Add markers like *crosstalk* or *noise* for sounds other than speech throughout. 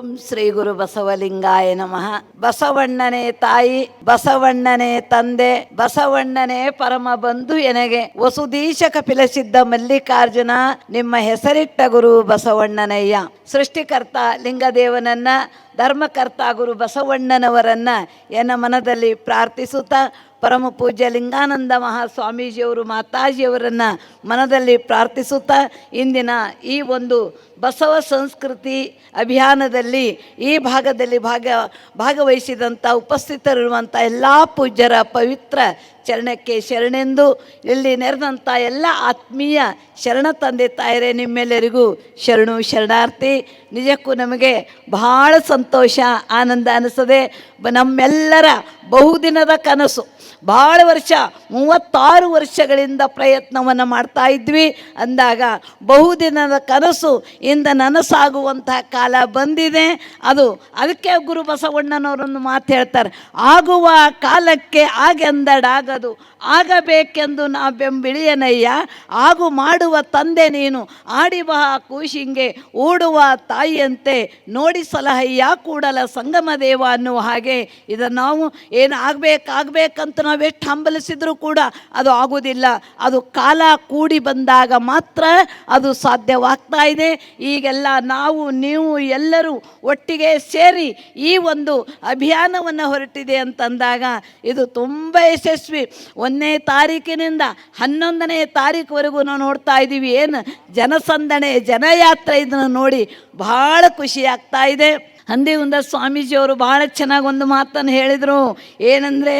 ಓಂ ಶ್ರೀ ಗುರು ಬಸವಲಿಂಗಾಯ ನಮಃ. ಬಸವಣ್ಣನೇ ತಾಯಿ, ಬಸವಣ್ಣನೇ ತಂದೆ, ಬಸವಣ್ಣನೇ ಪರಮ ಬಂಧು ಎನಗೆ ವಸುದೀಶ ಕಪಿಲ ಮಲ್ಲಿಕಾರ್ಜುನ, ನಿಮ್ಮ ಹೆಸರಿಟ್ಟ ಗುರು ಬಸವಣ್ಣನಯ್ಯ. ಸೃಷ್ಟಿಕರ್ತ ಲಿಂಗದೇವನನ್ನ, ಧರ್ಮಕರ್ತ ಗುರು ಬಸವಣ್ಣನವರನ್ನ ಎನ್ನ ಮನದಲ್ಲಿ ಪ್ರಾರ್ಥಿಸುತ್ತಾ ಪರಮ ಪೂಜ್ಯ ಲಿಂಗಾನಂದ ಮಹಾಸ್ವಾಮೀಜಿಯವರು ಮಾತಾಜಿಯವರನ್ನು ಮನದಲ್ಲಿ ಪ್ರಾರ್ಥಿಸುತ್ತಾ ಇಂದಿನ ಈ ಒಂದು ಬಸವ ಸಂಸ್ಕೃತಿ ಅಭಿಯಾನದಲ್ಲಿ ಈ ಭಾಗದಲ್ಲಿ ಭಾಗ ಭಾಗವಹಿಸಿದಂಥ ಉಪಸ್ಥಿತರಿರುವಂಥ ಎಲ್ಲ ಪೂಜ್ಯರ ಪವಿತ್ರ ಚರಣಕ್ಕೆ ಶರಣೆಂದು ಇಲ್ಲಿ ನೆರೆದಂಥ ಎಲ್ಲ ಆತ್ಮೀಯ ಶರಣ ತಂದೆ ತಾಯರೇ, ನಿಮ್ಮೆಲ್ಲರಿಗೂ ಶರಣು ಶರಣಾರ್ಥಿ. ನಿಜಕ್ಕೂ ನಮಗೆ ಬಹಳ ಸಂತೋಷ, ಆನಂದ ಅನಿಸದೆ ನಮ್ಮೆಲ್ಲರ ಬಹುದಿನದ ಕನಸು. ಭಾಳ ವರ್ಷ, ಮೂವತ್ತಾರು ವರ್ಷಗಳಿಂದ ಪ್ರಯತ್ನವನ್ನು ಮಾಡ್ತಾ ಇದ್ವಿ. ಅಂದಾಗ ಬಹುದಿನದ ಕನಸು, ಇಂದ ನನಸಾಗುವಂತಹ ಕಾಲ ಬಂದಿದೆ. ಅದು ಅದಕ್ಕೆ ಗುರು ಬಸವಣ್ಣನವರೊಂದು ಮಾತು ಹೇಳ್ತಾರೆ. ಆಗುವ ಕಾಲಕ್ಕೆ ಆಗೆಂದಡಾಗದು. ಆಗಬೇಕೆಂದು ನಾ ಬೆಂಬಿಳಿಯನಯ್ಯ. ಆಗು ಮಾಡುವ ತಂದೆ ನೀನು. ಆಡಿ ಬಾ ಕೂಶಿಂಗೆ, ಓಡುವ ತಾಯಿಯಂತೆ. ನೋಡಿ ಸಲಹಯ್ಯ, ಕೂಡಲ ಸಂಗಮ ದೇವ ಅನ್ನುವ ಹಾಗೆ. ಇದನ್ನು ನಾವು ಏನು ಆಗಬೇಕಾಗಬೇಕಂತ ನಾವು ಎಷ್ಟು ಹಂಬಲಿಸಿದರೂ ಕೂಡ ಅದು ಆಗೋದಿಲ್ಲ. ಅದು ಕಾಲ ಕೂಡಿ ಬಂದಾಗ ಮಾತ್ರ ಅದು ಸಾಧ್ಯವಾಗ್ತಾ ಇದೆ. ಈಗೆಲ್ಲ ನಾವು, ನೀವು ಎಲ್ಲರೂ ಒಟ್ಟಿಗೆ ಸೇರಿ ಈ ಒಂದು ಅಭಿಯಾನವನ್ನು ಹೊರಟಿದೆ ಅಂತಂದಾಗ ಇದು ತುಂಬ ಯಶಸ್ವಿ. ಒಂದನೇ ತಾರೀಕಿನಿಂದ ಹನ್ನೊಂದನೇ ತಾರೀಕುವರೆಗೂ ನಾವು ನೋಡ್ತಾ ಇದ್ದೀವಿ. ಏನು? ಜನಸಂದಣೆ, ಜನಯಾತ್ರೆ ಇದನ್ನು ನೋಡಿ ಬಹಳ ಖುಷಿ ಆಗ್ತಾ ಇದೆ. ಹಂದಿಗುಂದ ಸ್ವಾಮೀಜಿಯವರು ಭಾಳ ಚೆನ್ನಾಗಿ ಒಂದು ಮಾತನ್ನು ಹೇಳಿದರು. ಏನಂದರೆ,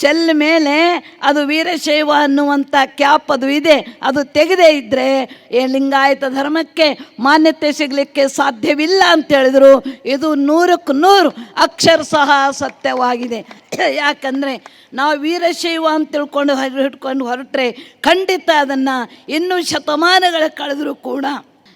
ಶೆಲ್ ಮೇಲೆ ಅದು ವೀರಶೈವ ಅನ್ನುವಂಥ ಕ್ಯಾಪ್ ಅದು ಇದೆ, ಅದು ತೆಗೆದೇ ಇದ್ದರೆ ಏ ಲಿಂಗಾಯತ ಧರ್ಮಕ್ಕೆ ಮಾನ್ಯತೆ ಸಿಗಲಿಕ್ಕೆ ಸಾಧ್ಯವಿಲ್ಲ ಅಂತ ಹೇಳಿದರು. ಇದು ನೂರಕ್ಕೆ ನೂರು ಅಕ್ಷರ ಸಹ ಸತ್ಯವಾಗಿದೆ. *coughs* ಯಾಕಂದರೆ, ನಾವು ವೀರಶೈವ ಅಂತ ತಿಳ್ಕೊಂಡು ಹಿಡ್ಕೊಂಡು ಹೊರಟ್ರೆ ಖಂಡಿತ ಅದನ್ನು ಇನ್ನೂ ಶತಮಾನಗಳ ಕಳೆದರೂ ಕೂಡ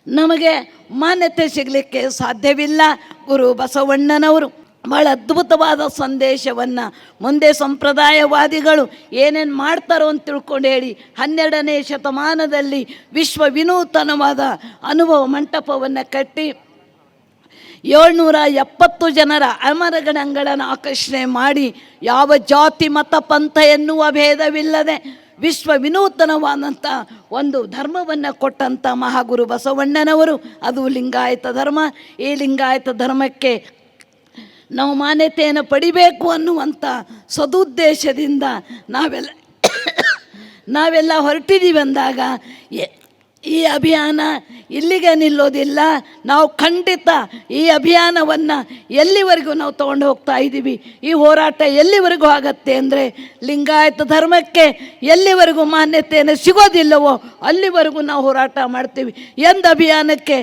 ನಮಗೆ ಮಾನ್ಯತೆ ಸಿಗಲಿಕ್ಕೆ ಸಾಧ್ಯವಿಲ್ಲ. ಗುರು ಬಸವಣ್ಣನವರು ಭಾಳ ಅದ್ಭುತವಾದ ಸಂದೇಶವನ್ನು ಮುಂದೆ ಸಂಪ್ರದಾಯವಾದಿಗಳು ಏನೇನು ಮಾಡ್ತಾರೋ ಅಂತ ತಿಳ್ಕೊಂಡು ಹೇಳಿ ಹನ್ನೆರಡನೇ ಶತಮಾನದಲ್ಲಿ ವಿಶ್ವ ವಿನೂತನವಾದ ಅನುಭವ ಮಂಟಪವನ್ನು ಕಟ್ಟಿ ಏಳ್ನೂರ ಎಪ್ಪತ್ತು ಜನರ ಅಮರಗಣಗಳನ್ನು ಆಕರ್ಷಣೆ ಮಾಡಿ ಯಾವ ಜಾತಿ, ಮತ, ಪಂಥ ಎನ್ನುವ ಭೇದವಿಲ್ಲದೆ ವಿಶ್ವ ವಿನೂತನವಾದಂಥ ಒಂದು ಧರ್ಮವನ್ನು ಕೊಟ್ಟಂಥ ಮಹಾಗುರು ಬಸವಣ್ಣನವರು. ಅದು ಲಿಂಗಾಯತ ಧರ್ಮ. ಈ ಲಿಂಗಾಯತ ಧರ್ಮಕ್ಕೆ ನಾವು ಮಾನ್ಯತೆಯನ್ನು ಪಡಿಬೇಕು ಅನ್ನುವಂಥ ಸದುದ್ದೇಶದಿಂದ ನಾವೆಲ್ಲ *coughs* ನಾವೆಲ್ಲ ಹೊರಟಿದ್ದೀವಿ ಅಂದಾಗ ಈ ಅಭಿಯಾನ ಇಲ್ಲಿಗೆ ನಿಲ್ಲೋದಿಲ್ಲ. ನಾವು ಖಂಡಿತ ಈ ಅಭಿಯಾನವನ್ನು ಎಲ್ಲಿವರೆಗೂ ನಾವು ತೊಗೊಂಡು ಹೋಗ್ತಾ ಇದ್ದೀವಿ? ಈ ಹೋರಾಟ ಎಲ್ಲಿವರೆಗೂ ಆಗತ್ತೆ ಅಂದರೆ ಲಿಂಗಾಯತ ಧರ್ಮಕ್ಕೆ ಎಲ್ಲಿವರೆಗೂ ಮಾನ್ಯತೆಯನ್ನು ಸಿಗೋದಿಲ್ಲವೋ ಅಲ್ಲಿವರೆಗೂ ನಾವು ಹೋರಾಟ ಮಾಡ್ತೀವಿ. ಎಂದ ಅಭಿಯಾನಕ್ಕೆ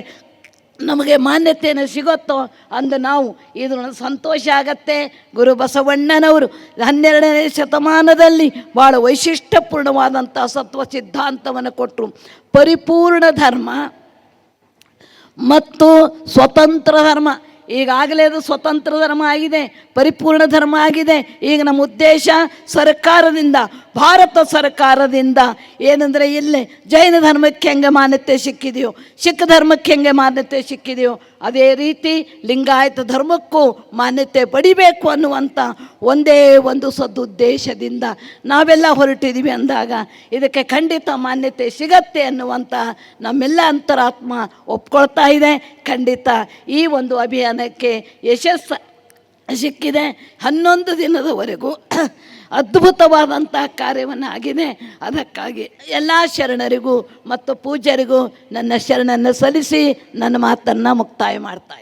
ನಮಗೆ ಮಾನ್ಯತೆಯನ್ನು ಸಿಗುತ್ತೋ ಅಂದು ನಾವು ಇದು ಸಂತೋಷ ಆಗತ್ತೆ. ಗುರು ಬಸವಣ್ಣನವರು ಹನ್ನೆರಡನೇ ಶತಮಾನದಲ್ಲಿ ಭಾಳ ವೈಶಿಷ್ಟ್ಯಪೂರ್ಣವಾದಂಥ ಸತ್ವ ಸಿದ್ಧಾಂತವನ್ನು ಕೊಟ್ಟರು. ಪರಿಪೂರ್ಣ ಧರ್ಮ ಮತ್ತು ಸ್ವತಂತ್ರ ಧರ್ಮ. ಈಗಾಗಲೇ ಅದು ಸ್ವತಂತ್ರ ಧರ್ಮ ಆಗಿದೆ, ಪರಿಪೂರ್ಣ ಧರ್ಮ ಆಗಿದೆ. ಈಗ ನಮ್ಮ ಉದ್ದೇಶ ಸರ್ಕಾರದಿಂದ, ಭಾರತ ಸರ್ಕಾರದಿಂದ ಏನಂದರೆ ಇಲ್ಲಿ ಜೈನ ಧರ್ಮಕ್ಕೆ ಹೆಂಗೆ ಮಾನ್ಯತೆ ಸಿಕ್ಕಿದೆಯೋ, ಸಿಖ್ ಧರ್ಮಕ್ಕೆ ಹೆಂಗೆ ಮಾನ್ಯತೆ ಸಿಕ್ಕಿದೆಯೋ ಅದೇ ರೀತಿ ಲಿಂಗಾಯತ ಧರ್ಮಕ್ಕೂ ಮಾನ್ಯತೆ ಪಡಿಬೇಕು ಅನ್ನುವಂಥ ಒಂದೇ ಒಂದು ಸದುದ್ದೇಶದಿಂದ ನಾವೆಲ್ಲ ಹೊರಟಿದ್ದೀವಿ ಅಂದಾಗ ಇದಕ್ಕೆ ಖಂಡಿತ ಮಾನ್ಯತೆ ಸಿಗತ್ತೆ ಅನ್ನುವಂಥ ನಮ್ಮೆಲ್ಲ ಅಂತರಾತ್ಮ ಒಪ್ಕೊಳ್ತಾ ಇದೆ. ಖಂಡಿತ ಈ ಒಂದು ಅಭಿಯಾನಕ್ಕೆ ಯಶಸ್ಸು ಸಿಕ್ಕಿದೆ. ಹನ್ನೊಂದು ದಿನದವರೆಗೂ ಅದ್ಭುತವಾದಂಥ ಕಾರ್ಯವನ್ನು ಆಗಿದೆ ಅದಕ್ಕಾಗಿ ಎಲ್ಲ ಶರಣರಿಗೂ ಮತ್ತು ಪೂಜ್ಯರಿಗೂ ನನ್ನ ಶರಣನ್ನು ಸಲ್ಲಿಸಿ ನನ್ನ ಮಾತನ್ನು ಮುಕ್ತಾಯ ಮಾಡ್ತಾ